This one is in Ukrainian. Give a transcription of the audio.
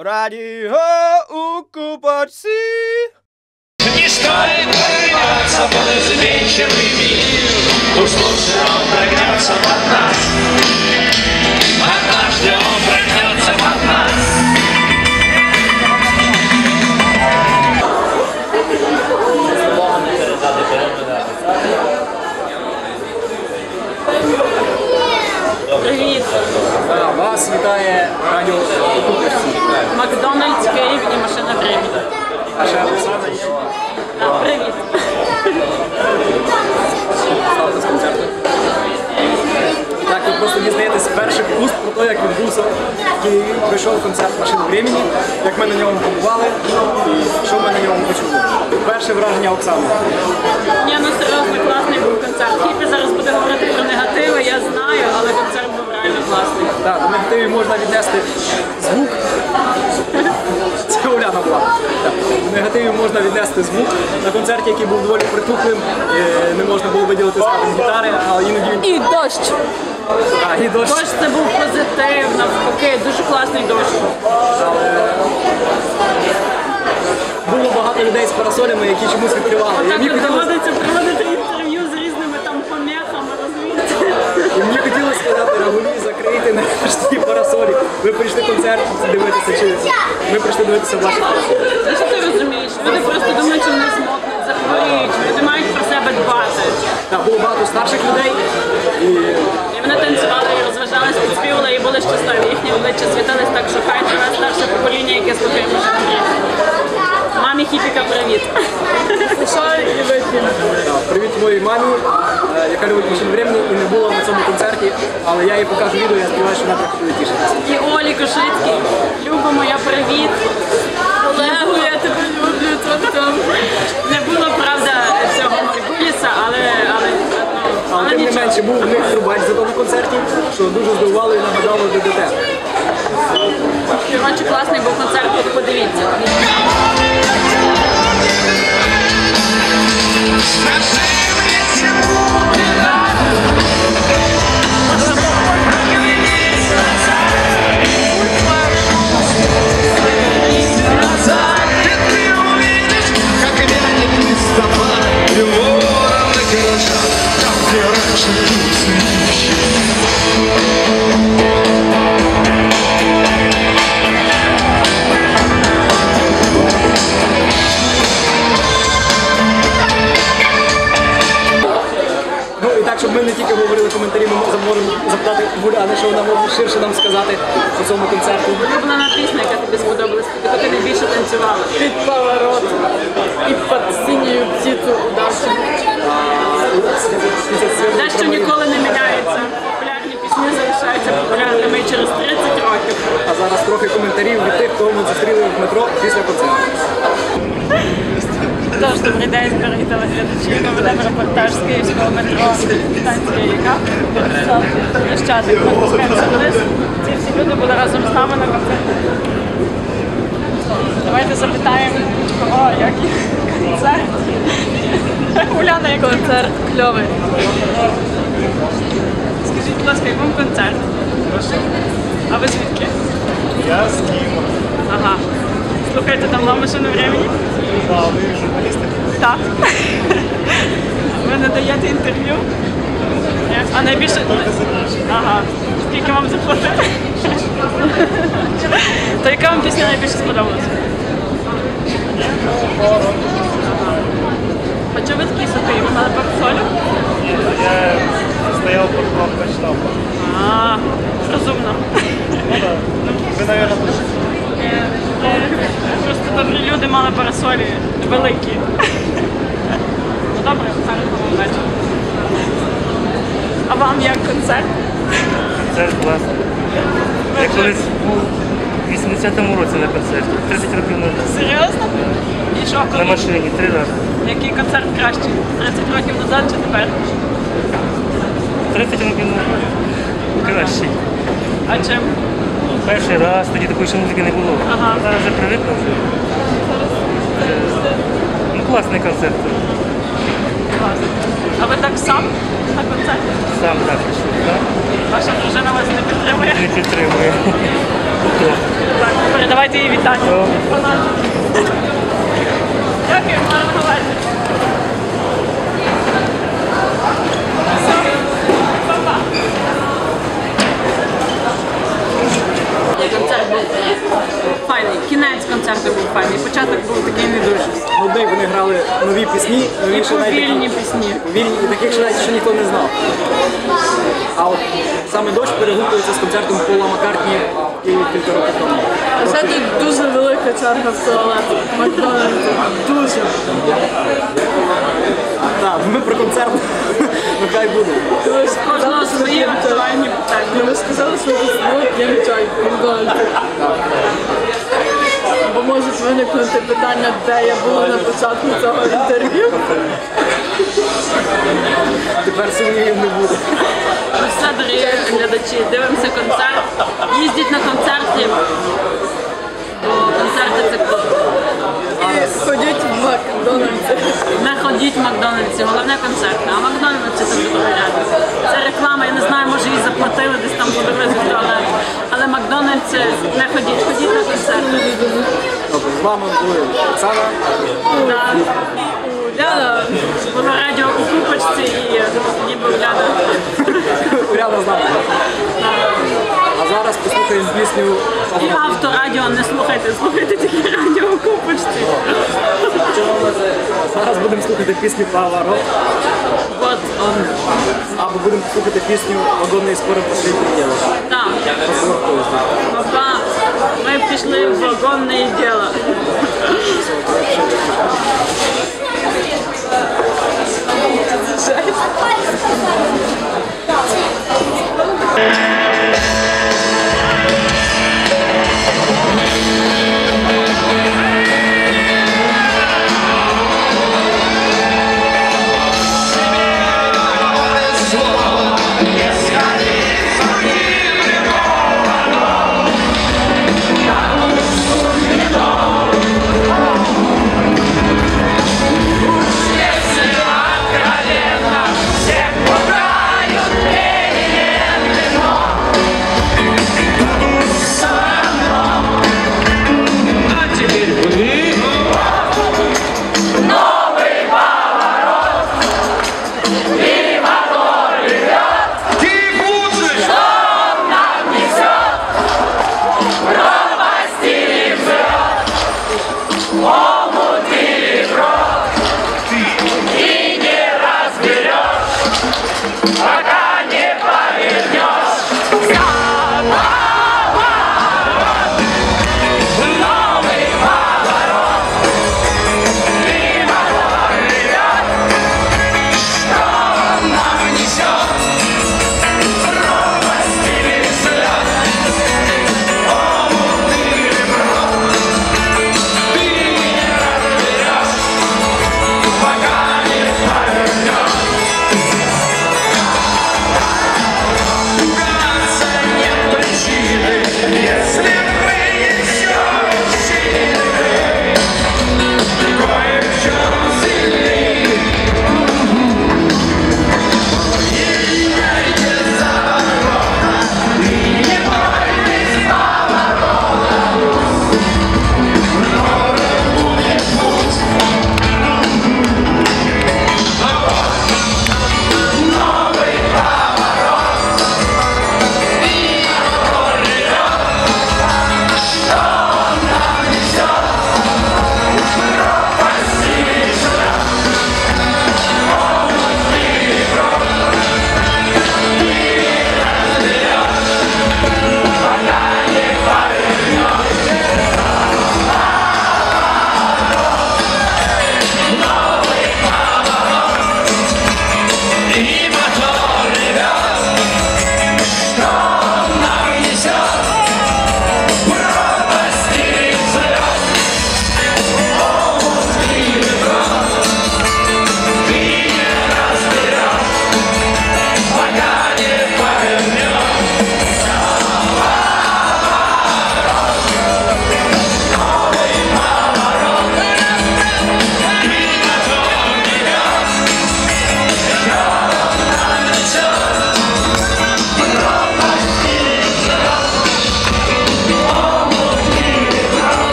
Радіо окупації. Не стоит под полузменчивый мир Уж лучше он прогнется под нас Однажды перших уст про те, як відбувся в Києві. Прийшов концерт машин времени, як ми на ньому побували і що ми на ньому почули. Перше враження Оксани. Ні, ну серйозно класний був концерт. Хіпі зараз буде говорити про негативи, я знаю, але концерт був реально класний. Так, до негативів можна віднести звук. Це Уляна була. Так. До негативів можна віднести звук. На концерті, який був доволі притухлим, е, не можна було виділити складом гітари, але іноді він І дощ! А, і дощ. Дощ це був позитив, навпаки, дуже класний дощ. Було багато людей з парасолями, які чомусь відкривали. І мені от хотілося, доводиться проводити інтерв'ю з різними там помехами, розумієте? і мені хотілося сказати, Рагулі, закрийте нарешті ті парасолі. Ви прийшли концерт дивитися чи ми прийшли дивитися ваші парасолі. Що ти розумієш? Люди просто думають, що вони змокнуть, захворіють, люди мають про себе дбати. Так, було багато старших людей. І вони танцювали і розважались, підспівали і були щасливі. Їхні обличчя світились так, що хай живе старше покоління, яке слухає мужики. Мамі хіпіка привіт. привіт моїй мамі, е, яка любить машин времени і не була на цьому концерті, але я їй покажу відео, я сподіваюся, що вона трохи буде тішитися. І Олі Кошицький. Люба моя привіт. Олегу, я тебе люблю. Тобто не було правда цього Маргуліса, але але, ну, Але але тим не менше був в них трубач зато на концерті, що дуже здивувало і нагадало ДДТ. Коротше, класний був концерт, от подивіться. Тільки говорили коментарі, ми можемо запитати Гуляни, що вона може ширше нам сказати по цьому концерту. Улюблена пісня, яка тобі сподобалась, яку ти найбільше танцювала. Під поворот і під синьою птицю удачі. Дещо ніколи не міняється. Популярні пісні залишаються популярними через 30 років. А зараз трохи коментарів від тих, кого ми зустріли в метро після концерту. Тож, добрий день, дорогі телеглядачі. Ми ведемо репортаж з київського метро станція Яка. Хрещатик. Ми спускаємося вниз. Ці всі люди були разом з нами на концерті. Давайте запитаємо, кого, як їх концерт. Уляна, як концерт кльовий. Скажіть, будь ласка, як вам концерт? А ви звідки? Я з Києва. Ага. Слухайте, там вам машину времени? А ви журналісти? Так. Ви не даєте інтерв'ю? А найбільше. Ага. Скільки вам заплатили? То яка вам пісня найбільше сподобалася? А чого ви такі сухі? Вона на парасолю? Я стояв під кнопкою читав. А, розумно. Ну так. Ви, мабуть, теж. Просто добрі люди мали парасолі великі. Ну добре, гарного вам вечора. А вам як концерт? Це ж класно. Колись був в 80-му році на концерті. 30 років назад. Серйозно? І що, На машині три рази. Який концерт кращий? 30 років назад чи тепер? 30 років назад. Кращий. А чим? Перший раз, тоді такої ще музики не було. Ага. Зараз вже привикли вже. Ну, класний концерт. Класно. А ви так сам на концерт? Сам так прийшов, так? Ваша дружина вас не підтримує? Не підтримує. Так, передавайте їй вітання. Дякую, гарного вечора. Па-па. Концерт був файний. Кінець концерту був файний. Початок був такий не дуже. Нудний вони грали нові пісні, І новіші навіть такі- пісні. Вільні, і таких ще навіть ще ніхто не знав. А от саме дощ перегукується з концертом Пола Маккартні і кілька років тому. Це тут дуже велика черга в туалет. Макдональдс. Дуже. Так, ми про концерт. Ну хай буде. Кожного свої актуальні питання. Ви сказали, що п'ємо чай Бо можуть виникнути питання, де я була на початку цього інтерв'ю. Тепер сумнівів не буде. Ну все, дорогі глядачі, дивимося концерт. Їздіть на концерти, бо концерти це круто. І ходіть в Макдональдсі. Не ходіть в Макдональдсі, головне концерти. А Макдональдсі це дуже рядом. Це реклама, я не знаю, може їй заплатили десь там подивилися в туалет. Але Макдональдсі не ходіть, ходіть на концерти. Добре, з вами були Оксана. Да. Уляна, Було радіо у купочці і ніби гляда. Уряна з нами. А зараз послухаємо пісню І авторадіо не слухайте, слухайте тільки радіо у купочці. Зараз будемо слухати пісню Поворот, От он. або будемо слухати пісню Вагонний спори последніх діло. Там. Папа, ми пішли в вагонне діло. Жесть.